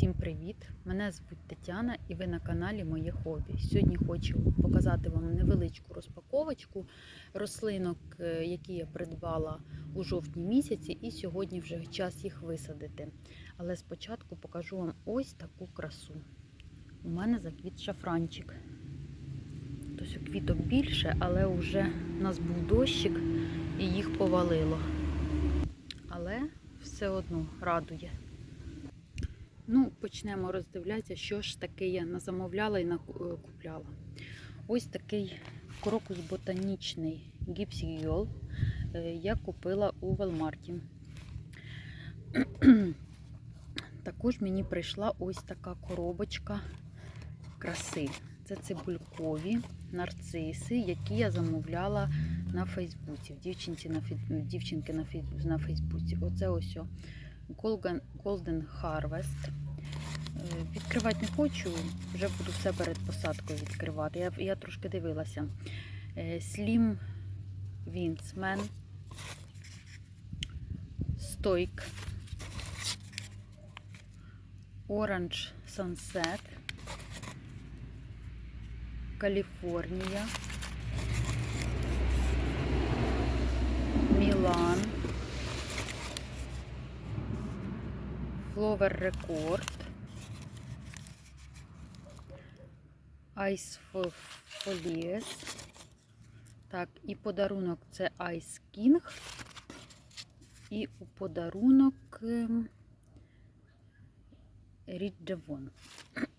Усім привіт! Мене звуть Тетяна і ви на каналі Моє Хобі. Сьогодні хочу показати вам невеличку розпаковочку рослинок, е, які я придбала у жовтні місяці, і сьогодні вже час їх висадити. Але спочатку покажу вам ось таку красу. У мене заквіт шафранчик. Тобто квіток більше, але вже у нас був дощик і їх повалило. Але все одно радує. Ну, почнемо роздивлятися, що ж таке я назамовляла і наку- е. Ось такий крокус ботанічний гіпсігіол я купила у Велмарті. Також мені прийшла ось така коробочка краси. Це цибулькові нарциси, які я замовляла на Фейсбуці. Дівчинці на дівчинки на Фей- на Фейсбуці. Оце ось. Golden Harvest. Е, Відкривати не хочу, вже буду все перед посадкою відкривати. Я, я трошки дивилася. Е, Slim Windsman. Stoik. Orange Sunset. Каліфорнія. Мілан. Flower Record. Ice Folies. Так, і подарунок це Ice King. І у подарунок ем,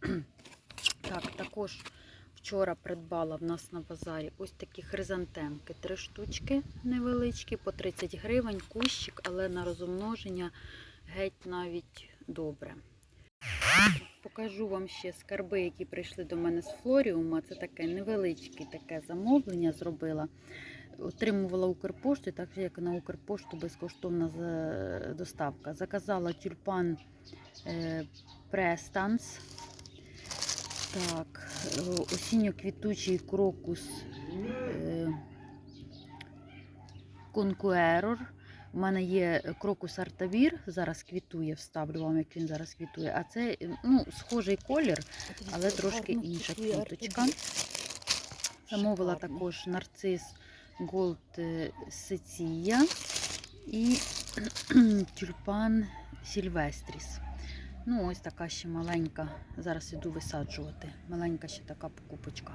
Так, також вчора придбала в нас на базарі ось такі хризантемки. Три штучки невеличкі, по 30 гривень, кущик, але на розмноження геть навіть добре. Покажу вам ще скарби, які прийшли до мене з Флоріума. Це таке невеличке таке замовлення зробила. Отримувала Укрпошту, так як на Укрпошту безкоштовна доставка. Заказала тюльпан е, Престанс. Так, осінньо-квітучий крокус е, Конкуерор. У мене є крокус Артавір, зараз квітує, вставлю вам, як він зараз квітує. А це ну, схожий колір, але трошки інша квіточка. Замовила також нарцис Gold е, Сеція і тюльпан Сільвестріс. Ну, ось така ще маленька. Зараз іду висаджувати. Маленька ще така покупочка.